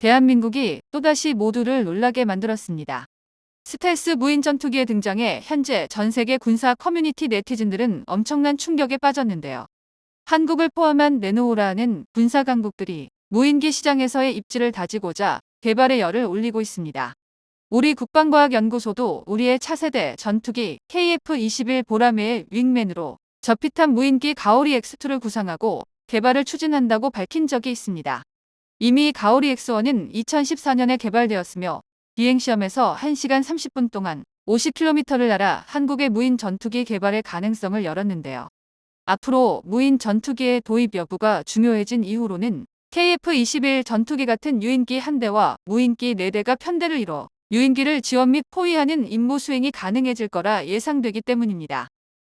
대한민국이 또다시 모두를 놀라게 만들었습니다. 스텔스 무인 전투기의 등장에 현재 전 세계 군사 커뮤니티 네티즌들은 엄청난 충격에 빠졌는데요. 한국을 포함한 네노우라는 군사 강국들이 무인기 시장에서의 입지를 다지고자 개발의 열을 올리고 있습니다. 우리 국방과학연구소도 우리의 차세대 전투기 KF-21 보라매의 윙맨으로 저피탄 무인기 가오리 X2를 구상하고 개발을 추진한다고 밝힌 적이 있습니다. 이미 가오리 X1은 2014년에 개발되었으며 비행시험에서 1시간 30분 동안 50km를 날아 한국의 무인 전투기 개발의 가능성을 열었는데요. 앞으로 무인 전투기의 도입 여부가 중요해진 이후로는 KF-21 전투기 같은 유인기 한 대와 무인기 4대가 편대를 이뤄 유인기를 지원 및 포위하는 임무 수행이 가능해질 거라 예상되기 때문입니다.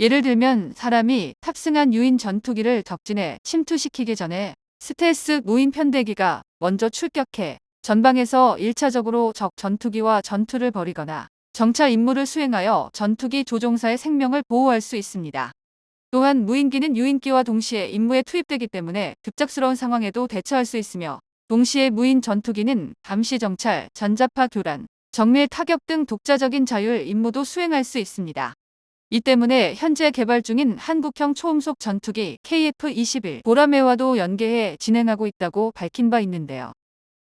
예를 들면 사람이 탑승한 유인 전투기를 적진에 침투시키기 전에 스텔스 무인 편대기가 먼저 출격해 전방에서 1차적으로 적 전투기와 전투를 벌이거나 정찰 임무를 수행하여 전투기 조종사의 생명을 보호할 수 있습니다. 또한 무인기는 유인기와 동시에 임무에 투입되기 때문에 급작스러운 상황에도 대처할 수 있으며 동시에 무인 전투기는 감시 정찰, 전자파 교란, 정밀 타격 등 독자적인 자율 임무도 수행할 수 있습니다. 이 때문에 현재 개발 중인 한국형 초음속 전투기 KF-21 보라매와도 연계해 진행하고 있다고 밝힌 바 있는데요.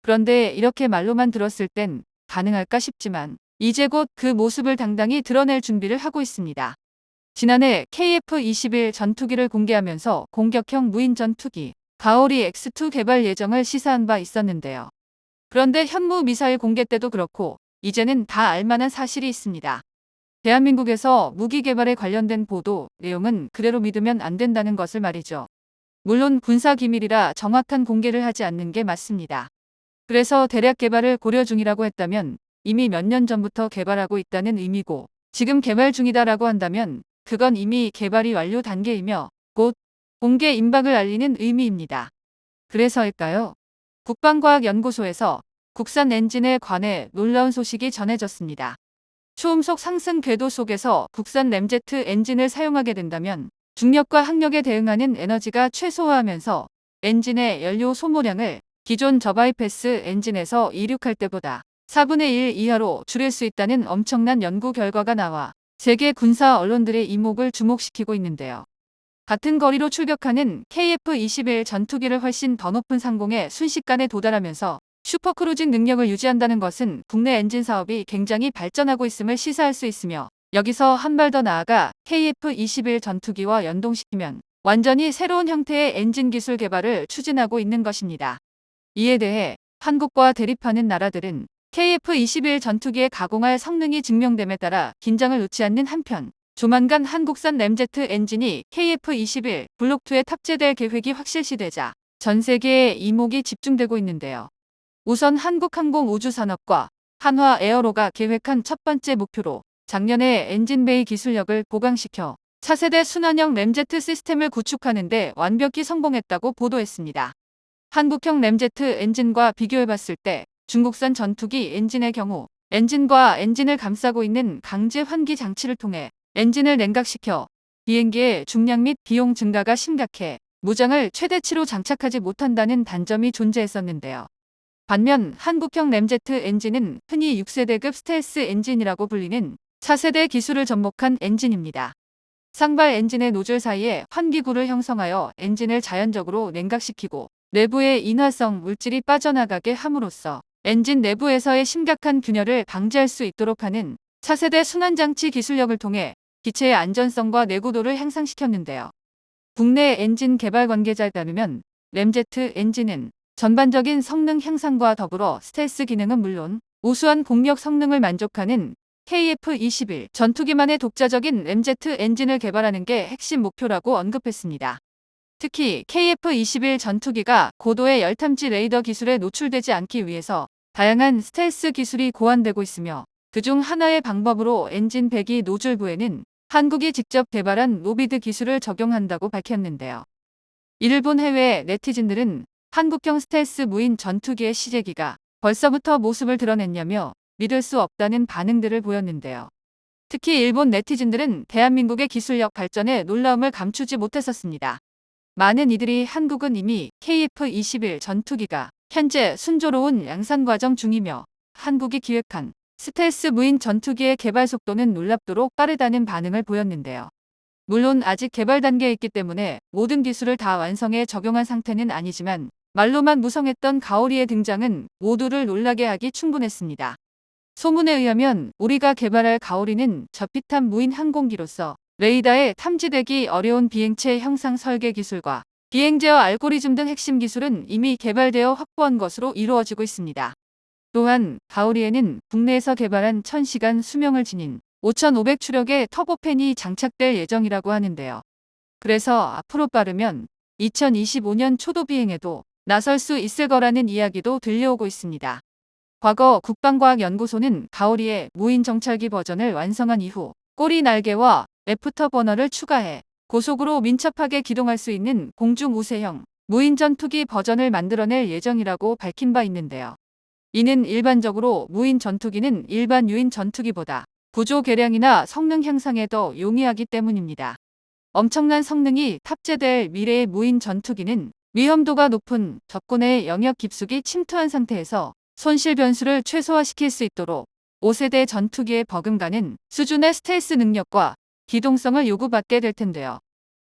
그런데 이렇게 말로만 들었을 땐 가능할까 싶지만 이제 곧 그 모습을 당당히 드러낼 준비를 하고 있습니다. 지난해 KF-21 전투기를 공개하면서 공격형 무인 전투기 가오리 X2 개발 예정을 시사한 바 있었는데요. 그런데 현무 미사일 공개 때도 그렇고 이제는 다 알만한 사실이 있습니다. 대한민국에서 무기 개발에 관련된 보도 내용은 그대로 믿으면 안 된다는 것을 말이죠. 물론 군사 기밀이라 정확한 공개를 하지 않는 게 맞습니다. 그래서 대략 개발을 고려 중이라고 했다면 이미 몇 년 전부터 개발하고 있다는 의미고 지금 개발 중이다라고 한다면 그건 이미 개발이 완료 단계이며 곧 공개 임박을 알리는 의미입니다. 그래서일까요? 국방과학연구소에서 국산 엔진에 관해 놀라운 소식이 전해졌습니다. 초음속 상승 궤도 속에서 국산 램제트 엔진을 사용하게 된다면 중력과 항력에 대응하는 에너지가 최소화하면서 엔진의 연료 소모량을 기존 저바이패스 엔진에서 이륙할 때보다 4분의 1 이하로 줄일 수 있다는 엄청난 연구 결과가 나와 세계 군사 언론들의 이목을 주목시키고 있는데요. 같은 거리로 출격하는 KF-21 전투기를 훨씬 더 높은 상공에 순식간에 도달하면서 슈퍼크루징 능력을 유지한다는 것은 국내 엔진 사업이 굉장히 발전하고 있음을 시사할 수 있으며 여기서 한 발 더 나아가 KF-21 전투기와 연동시키면 완전히 새로운 형태의 엔진 기술 개발을 추진하고 있는 것입니다. 이에 대해 한국과 대립하는 나라들은 KF-21 전투기의 가공할 성능이 증명됨에 따라 긴장을 놓지 않는 한편 조만간 한국산 램제트 엔진이 KF-21 블록2에 탑재될 계획이 확실시되자 전 세계에 이목이 집중되고 있는데요. 우선 한국항공우주산업과 한화 에어로가 계획한 첫 번째 목표로 작년에 엔진베이 기술력을 보강시켜 차세대 순환형 램제트 시스템을 구축하는 데 완벽히 성공했다고 보도했습니다. 한국형 램제트 엔진과 비교해봤을 때 중국산 전투기 엔진의 경우 엔진과 엔진을 감싸고 있는 강제 환기 장치를 통해 엔진을 냉각시켜 비행기의 중량 및 비용 증가가 심각해 무장을 최대치로 장착하지 못한다는 단점이 존재했었는데요. 반면 한국형 램제트 엔진은 흔히 6세대급 스텔스 엔진이라고 불리는 차세대 기술을 접목한 엔진입니다. 상발 엔진의 노즐 사이에 환기구를 형성하여 엔진을 자연적으로 냉각시키고 내부의 인화성 물질이 빠져나가게 함으로써 엔진 내부에서의 심각한 균열을 방지할 수 있도록 하는 차세대 순환장치 기술력을 통해 기체의 안전성과 내구도를 향상시켰는데요. 국내 엔진 개발 관계자에 따르면 램제트 엔진은 전반적인 성능 향상과 더불어 스텔스 기능은 물론 우수한 공력 성능을 만족하는 KF-21 전투기만의 독자적인 램제트 엔진을 개발하는 게 핵심 목표라고 언급했습니다. 특히 KF-21 전투기가 고도의 열탐지 레이더 기술에 노출되지 않기 위해서 다양한 스텔스 기술이 고안되고 있으며 그중 하나의 방법으로 엔진 배기 노즐부에는 한국이 직접 개발한 로비드 기술을 적용한다고 밝혔는데요. 일본 해외 네티즌들은 한국형 스텔스 무인 전투기의 시제기가 벌써부터 모습을 드러냈냐며 믿을 수 없다는 반응들을 보였는데요. 특히 일본 네티즌들은 대한민국의 기술력 발전에 놀라움을 감추지 못했었습니다. 많은 이들이 한국은 이미 KF-21 전투기가 현재 순조로운 양산 과정 중이며 한국이 기획한 스텔스 무인 전투기의 개발 속도는 놀랍도록 빠르다는 반응을 보였는데요. 물론 아직 개발 단계에 있기 때문에 모든 기술을 다 완성해 적용한 상태는 아니지만 말로만 무성했던 가오리의 등장은 모두를 놀라게 하기 충분했습니다. 소문에 의하면 우리가 개발할 가오리는 저피탄 무인 항공기로서 레이더에 탐지되기 어려운 비행체 형상 설계 기술과 비행 제어 알고리즘 등 핵심 기술은 이미 개발되어 확보한 것으로 이루어지고 있습니다. 또한 가오리에는 국내에서 개발한 1000시간 수명을 지닌 5500 추력의 터보팬이 장착될 예정이라고 하는데요. 그래서 앞으로 빠르면 2025년 초도 비행에도 나설 수 있을 거라는 이야기도 들려오고 있습니다. 과거 국방과학연구소는 가오리의 무인 정찰기 버전을 완성한 이후 꼬리 날개와 애프터 버너를 추가해 고속으로 민첩하게 기동할 수 있는 공중 우세형 무인 전투기 버전을 만들어낼 예정이라고 밝힌 바 있는데요. 이는 일반적으로 무인 전투기는 일반 유인 전투기보다 구조 개량이나 성능 향상에 더 용이하기 때문입니다. 엄청난 성능이 탑재될 미래의 무인 전투기는 위험도가 높은 적군의 영역 깊숙이 침투한 상태에서 손실 변수를 최소화시킬 수 있도록 5세대 전투기에 버금가는 수준의 스텔스 능력과 기동성을 요구받게 될 텐데요.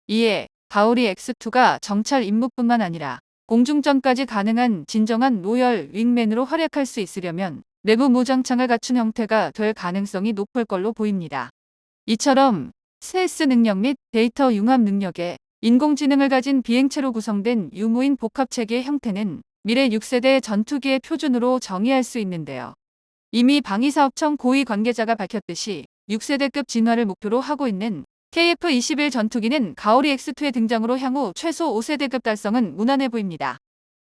이에 가오리 X2가 정찰 임무뿐만 아니라 공중전까지 가능한 진정한 로열 윙맨으로 활약할 수 있으려면 내부 무장창을 갖춘 형태가 될 가능성이 높을 걸로 보입니다. 이처럼 스텔스 능력 및 데이터 융합 능력에 인공지능을 가진 비행체로 구성된 유무인 복합체계의 형태는 미래 6세대 전투기의 표준으로 정의할 수 있는데요. 이미 방위사업청 고위 관계자가 밝혔듯이 6세대급 진화를 목표로 하고 있는 KF-21 전투기는 가오리 X2의 등장으로 향후 최소 5세대급 달성은 무난해 보입니다.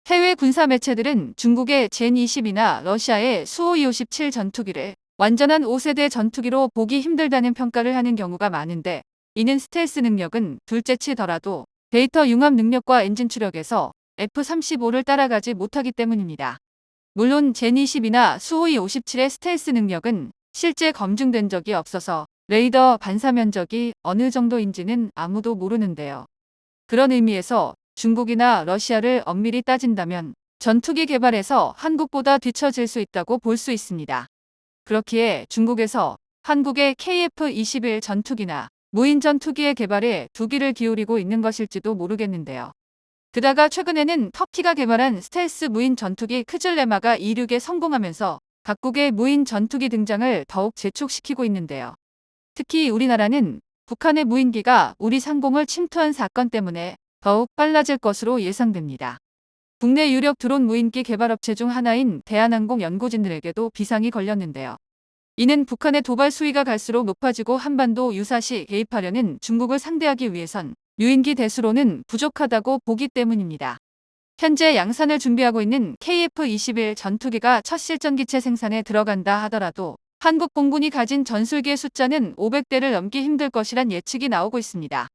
해외 군사 매체들은 중국의 젠20이나 러시아의 수호257 전투기를 완전한 5세대 전투기로 보기 힘들다는 평가를 하는 경우가 많은데 이는 스텔스 능력은 둘째치더라도 데이터 융합 능력과 엔진 추력에서 F-35를 따라가지 못하기 때문입니다. 물론 젠20이나 수호이 57의 스텔스 능력은 실제 검증된 적이 없어서 레이더 반사 면적이 어느 정도인지는 아무도 모르는데요. 그런 의미에서 중국이나 러시아를 엄밀히 따진다면 전투기 개발에서 한국보다 뒤처질 수 있다고 볼 수 있습니다. 그렇기에 중국에서 한국의 KF-21 전투기나 무인 전 투기의 개발에 두기를 기울이고 있는 것일지도 모르겠는데요. 게다가 최근에는 터키가 개발한 스텔스 무인 전투기 크즐레마가 이륙에 성공하면서 각국의 무인 전투기 등장을 더욱 재촉시키고 있는데요. 특히 우리나라는 북한의 무인기가 우리 상공을 침투한 사건 때문에 더욱 빨라질 것으로 예상됩니다. 국내 유력 드론 무인기 개발업체 중 하나인 대한항공 연구진들에게도 비상이 걸렸는데요. 이는 북한의 도발 수위가 갈수록 높아지고 한반도 유사시 개입하려는 중국을 상대하기 위해선 유인기 대수로는 부족하다고 보기 때문입니다. 현재 양산을 준비하고 있는 KF-21 전투기가 첫 실전 기체 생산에 들어간다 하더라도 한국 공군이 가진 전술기의 숫자는 500대를 넘기 힘들 것이란 예측이 나오고 있습니다.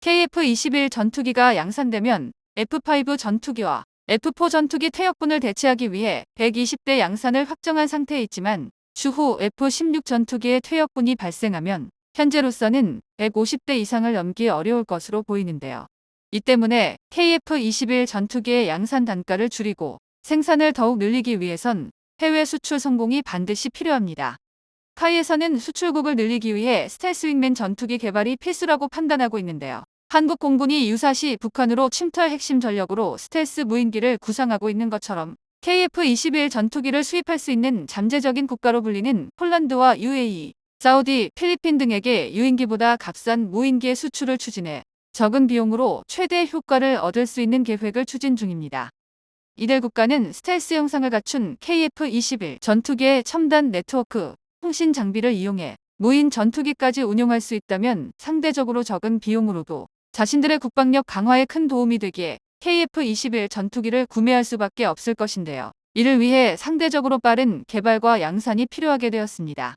KF-21 전투기가 양산되면 F5 전투기와 F4 전투기 퇴역분을 대체하기 위해 120대 양산을 확정한 상태에 있지만 추후 F16 전투기의 퇴역분이 발생하면 현재로서는 150대 이상을 넘기 어려울 것으로 보이는데요. 이 때문에 KF-21 전투기의 양산 단가를 줄이고 생산을 더욱 늘리기 위해선 해외 수출 성공이 반드시 필요합니다. 카이에서는 수출국을 늘리기 위해 스텔스 윙맨 전투기 개발이 필수라고 판단하고 있는데요. 한국 공군이 유사시 북한으로 침투할 핵심 전력으로 스텔스 무인기를 구상하고 있는 것처럼 KF-21 전투기를 수입할 수 있는 잠재적인 국가로 불리는 폴란드와 UAE, 사우디, 필리핀 등에게 유인기보다 값싼 무인기의 수출을 추진해 적은 비용으로 최대 효과를 얻을 수 있는 계획을 추진 중입니다. 이들 국가는 스텔스 형상을 갖춘 KF-21 전투기의 첨단 네트워크, 통신 장비를 이용해 무인 전투기까지 운용할 수 있다면 상대적으로 적은 비용으로도 자신들의 국방력 강화에 큰 도움이 되기에 KF-21 전투기를 구매할 수밖에 없을 것인데요. 이를 위해 상대적으로 빠른 개발과 양산이 필요하게 되었습니다.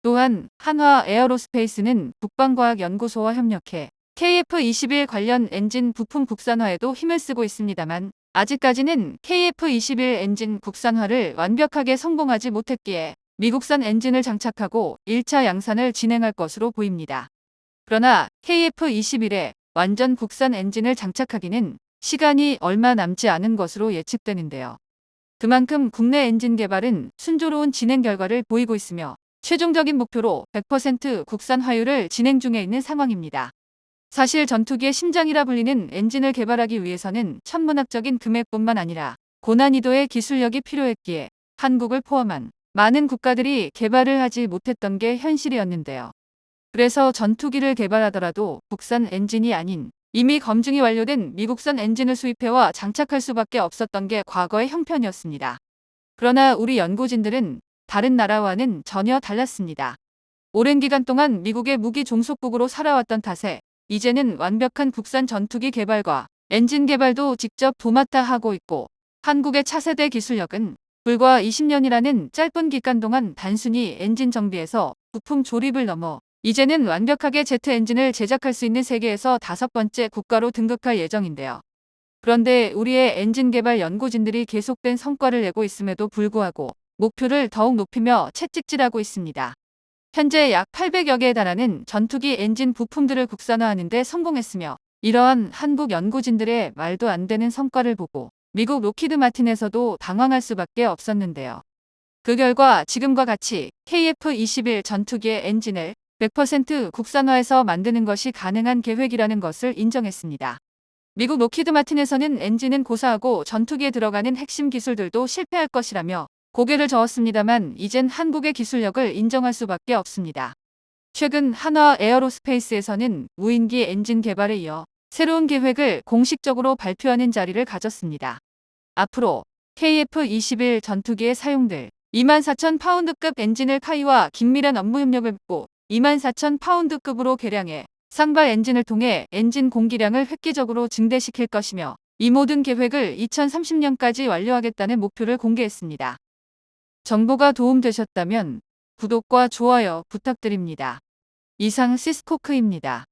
또한 한화 에어로스페이스는 국방과학연구소와 협력해 KF-21 관련 엔진 부품 국산화에도 힘을 쓰고 있습니다만 아직까지는 KF-21 엔진 국산화를 완벽하게 성공하지 못했기에 미국산 엔진을 장착하고 1차 양산을 진행할 것으로 보입니다. 그러나 KF-21에 완전 국산 엔진을 장착하기는 시간이 얼마 남지 않은 것으로 예측되는데요. 그만큼 국내 엔진 개발은 순조로운 진행 결과를 보이고 있으며 최종적인 목표로 100% 국산화율을 진행 중에 있는 상황입니다. 사실 전투기의 심장이라 불리는 엔진을 개발하기 위해서는 천문학적인 금액뿐만 아니라 고난이도의 기술력이 필요했기에 한국을 포함한 많은 국가들이 개발을 하지 못했던 게 현실이었는데요. 그래서 전투기를 개발하더라도 국산 엔진이 아닌 이미 검증이 완료된 미국산 엔진을 수입해와 장착할 수밖에 없었던 게 과거의 형편이었습니다. 그러나 우리 연구진들은 다른 나라와는 전혀 달랐습니다. 오랜 기간 동안 미국의 무기 종속국으로 살아왔던 탓에 이제는 완벽한 국산 전투기 개발과 엔진 개발도 직접 도맡아 하고 있고 한국의 차세대 기술력은 불과 20년이라는 짧은 기간 동안 단순히 엔진 정비에서 부품 조립을 넘어 이제는 완벽하게 제트 엔진을 제작할 수 있는 세계에서 다섯 번째 국가로 등극할 예정인데요. 그런데 우리의 엔진 개발 연구진들이 계속된 성과를 내고 있음에도 불구하고 목표를 더욱 높이며 채찍질하고 있습니다. 현재 약 800여 개에 달하는 전투기 엔진 부품들을 국산화하는 데 성공했으며 이러한 한국 연구진들의 말도 안 되는 성과를 보고 미국 로키드 마틴에서도 당황할 수밖에 없었는데요. 그 결과 지금과 같이 KF-21 전투기의 엔진을 100% 국산화해서 만드는 것이 가능한 계획이라는 것을 인정했습니다. 미국 로키드 마틴에서는 엔진은 고사하고 전투기에 들어가는 핵심 기술들도 실패할 것이라며 고개를 저었습니다만 이젠 한국의 기술력을 인정할 수밖에 없습니다. 최근 한화 에어로스페이스에서는 무인기 엔진 개발에 이어 새로운 계획을 공식적으로 발표하는 자리를 가졌습니다. 앞으로 KF-21 전투기에 사용될 24,000파운드급 엔진을 카이와 긴밀한 업무 협력을 맺고 24,000파운드급으로 개량해 상발 엔진을 통해 엔진 공기량을 획기적으로 증대시킬 것이며 이 모든 계획을 2030년까지 완료하겠다는 목표를 공개했습니다. 정보가 도움되셨다면 구독과 좋아요 부탁드립니다. 이상 시스코크입니다.